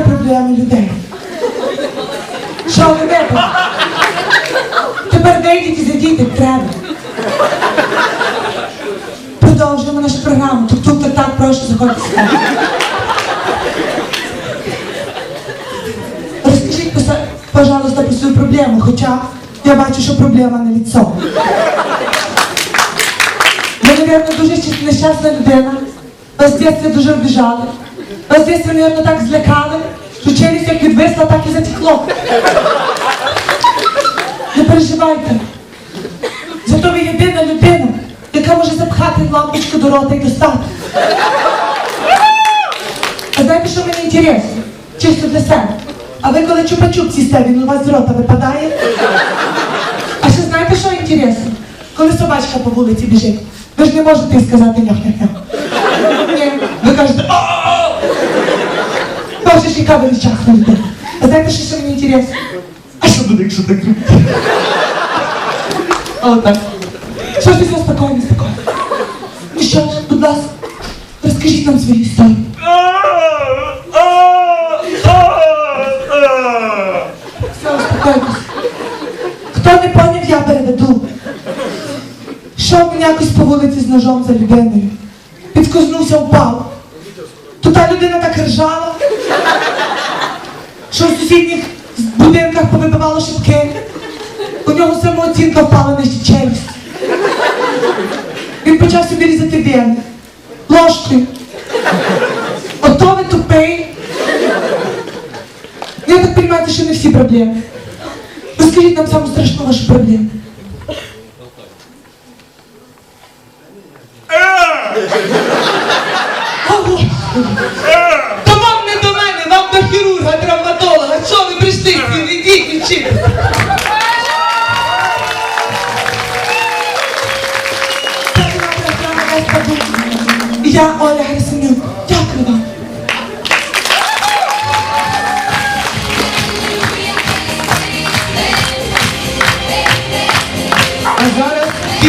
розказувати проблеми людей. Що ви випали? Тепер вийдіть і як треба. Продовжуємо нашу програму. Тук-тук, так, так, прошу, заходьте сюди. Розкажіть, пожалуйста, про свою проблему, хоча я бачу, що проблема не лицо. Ви, мабуть, дуже нещасна людина. Вас дитинстві дуже обіжали. В дитинстві, мабуть, так злякали, що челюсть як відвисла, так і затекло. Не переживайте. Зато ви єдина людина, яка може запхати лампочку до рота і достати. А знаєте, що мені інтересно? Чисто для себе. А ви коли чупа-чуп сісте, він у вас з рота випадає? А ще знаєте, що інтересно? Коли собачка по вулиці біжить, ви ж не можете їй сказати нях-нях-нях. Ви кажете Ж яка ви нещасна. А знаєте, що ще мені інтересно? А що буде, якщо так робити? А от так. Що ж ти спокійно, спокійно. Ну що будь ласка, розкажіть нам свою історію. Все, успокойтесь. Хто не поняв, я переведу. Йшов він якось по вулиці з ножом за людиною. Підскознувся, впав. То та людина так ржала, що в сусідніх будинках повибивало шибки. У нього самооцінка впала на челюсть. Він почав собі різати вени. Ложкою. Ото ви тупий. Я так розумію, що не всі проблеми. Розкажіть нам саму страшну вашу проблему. Ого!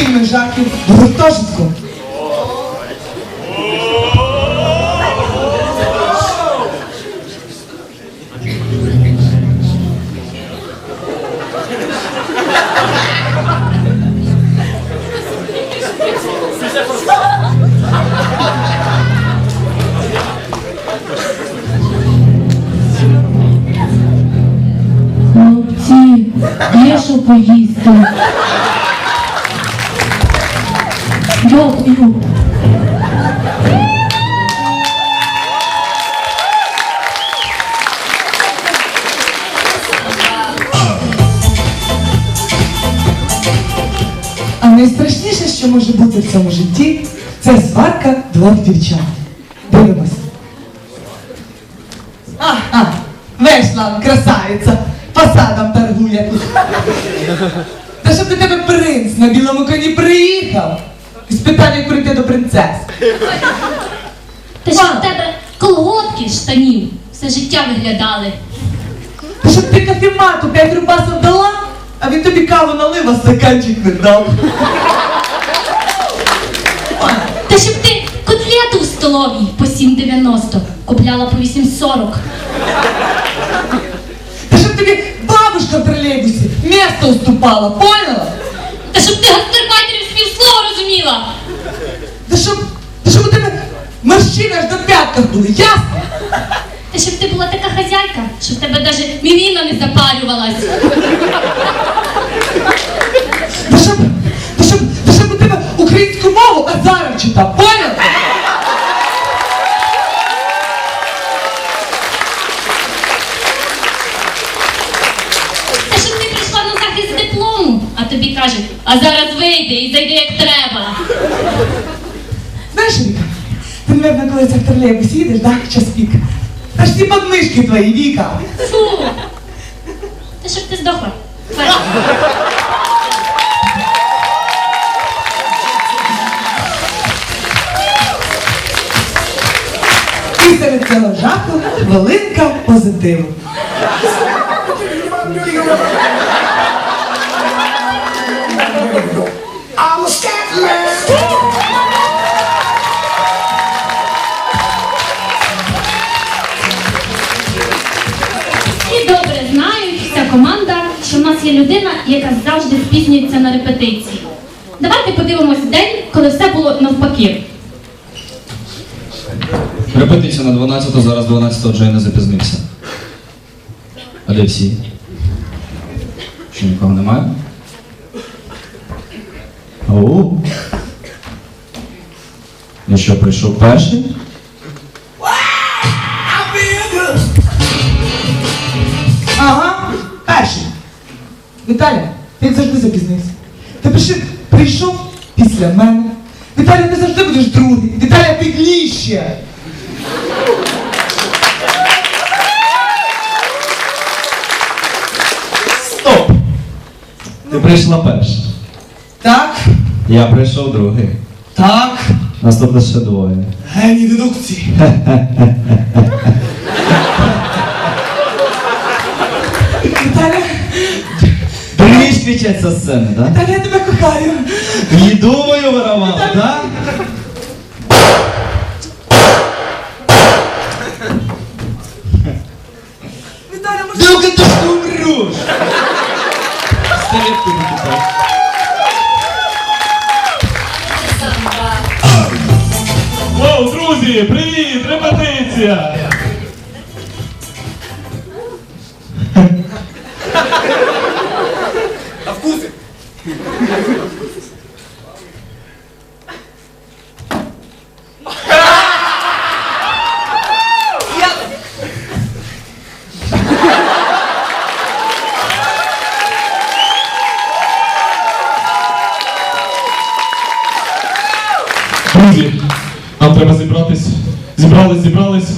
Фільми жахів в гуртожитку. Є що поїсти. Дякую. А найстрашніше, що може бути в цьому житті, це сварка двох дівчат. Дивимось. Ага, вийшла красавиця, фасадом торгує. Та щоб до тебе принц на білому коні приїхав як прийти до принцеси. Та що в тебе колготки штанів все життя виглядали. Та щоб ти кафемату 5 рубасів дала, а він тобі каву налив, а стаканчик не дав. Та щоб ти котлету в столовій по 7,90 купляла по 8,40. Та щоб тобі бабушка в тролейбусі місто уступала, поняла? Та щоб ти гастарбайтерів співслова розуміла. Та щоб, та щоб у тебе морщини аж до п'ятках були, ясно? Та щоб ти була така хазяйка, щоб тебе навіть мівіна не запарювалась. Та щоб, та щоб, та щоб у тебе українську мову Азаров читав, поняла? Та щоб ти прийшла на захист диплому, а тобі кажуть, а зараз вийди і зайди як треба. Знаєш, Віка, ти, мабуть, коли в тролейбусі їдеш, да, час пік. Аж ці подмишки твої, Віка. Фу. Та щоб ти здохла. І серед цього жаху хвилинка позитиву. Є людина, яка завжди спізнюється на репетиції. Давайте подивимось день, коли все було навпаки. Репетиція на 12, зараз 12 вже я не запізнився. А де всі? Що нікого немає? Оу. Ну що, прийшов перший? Після мене. Віталя, ти завжди будеш другий. Віталя, ти гліще. Стоп! Ти прийшла перша. Так, Я прийшов другий. так. Нас тут лише двоє. Геній дедукції. Віталя, Ти вмієш кричати зі сцени, так? Віталя, я тебе кохаю. І думаю воровав, так? Віталя, може... Дилка, ти ж умреш! Ставіть тобі тепер. Друзі, привіт! Репетиція! Зібрались, зібрались.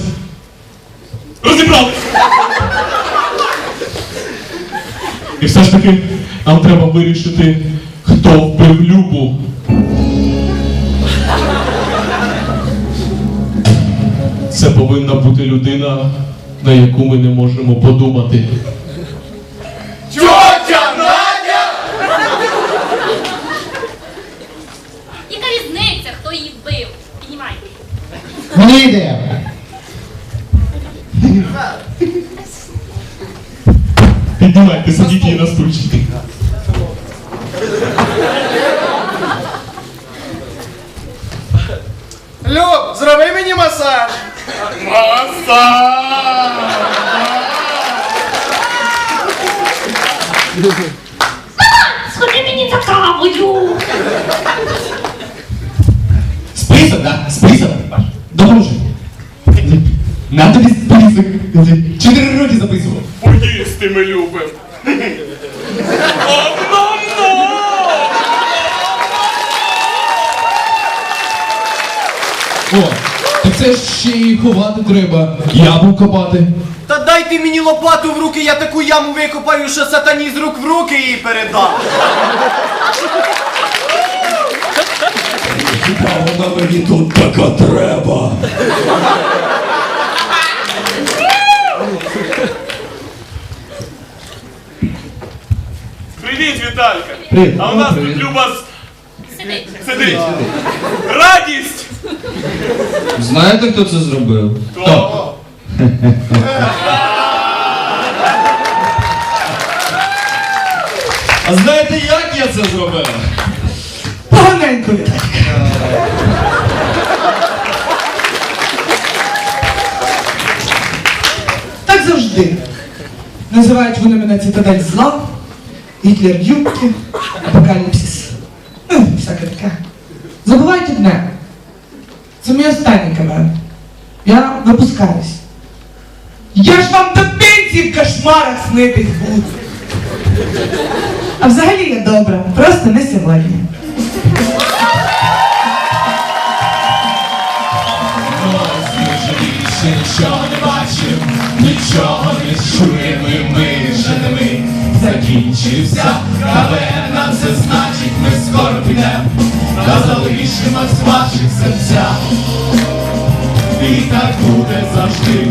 Розібрались! І все ж таки нам треба вирішити, хто вбив Любу. Це повинна бути людина, на яку ми не можемо подумати. Піднімайте, сидіть її на стульчики. Люб, зроби мені масаж. Сходи мені за кавою! Список, да? Список. Допоможи. На тобі список. Чотири роки записував. Поїсти ми любимо. О, так це ж ще й ховати треба. Яму копати. Та дайте мені лопату в руки, я таку яму викопаю, що сатані з рук в руки її передам. Хіба вона мені тут така треба? Привіт, Віталька! Привіт. А у нас тут Люба с- Сиди. сидить. Радість! Знаєте, хто це зробив? Хто? А знаєте, як я це зробив? Поганенько, Віталька. Так завжди. Називають вони мене цитадель зла, Гітлер юбки, апокаліпсис. Ну, всяке таке. Забувайте мене. Це мій останній камер. Я випускаюсь. Я ж вам до пенсії в кошмарах снитись буду. А взагалі я добра, просто не сьогодні. Закінчився нам це значить ми скоро підемо, та залишимось в ваших серцях. І так буде завжди.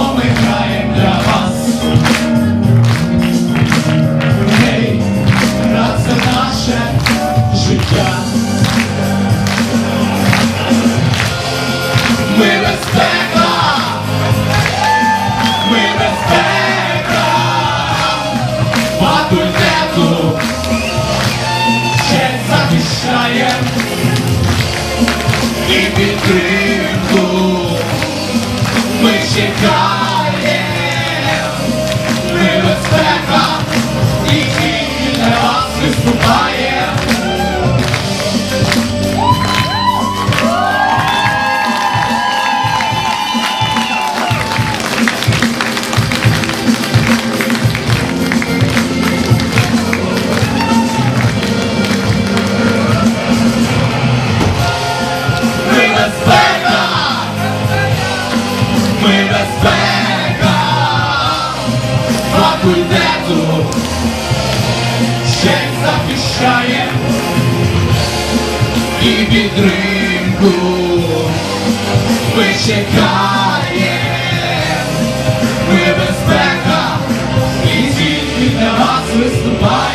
Бо ми граємо для вас. Гей, це наше життя. Ми безпека, ми безпека, факультету ще захищає і підтримку ми чекаємо, ми безпека, і тільки для вас виступає. підтримку. Ми чекаємо, небезпека і тільки для вас виступає.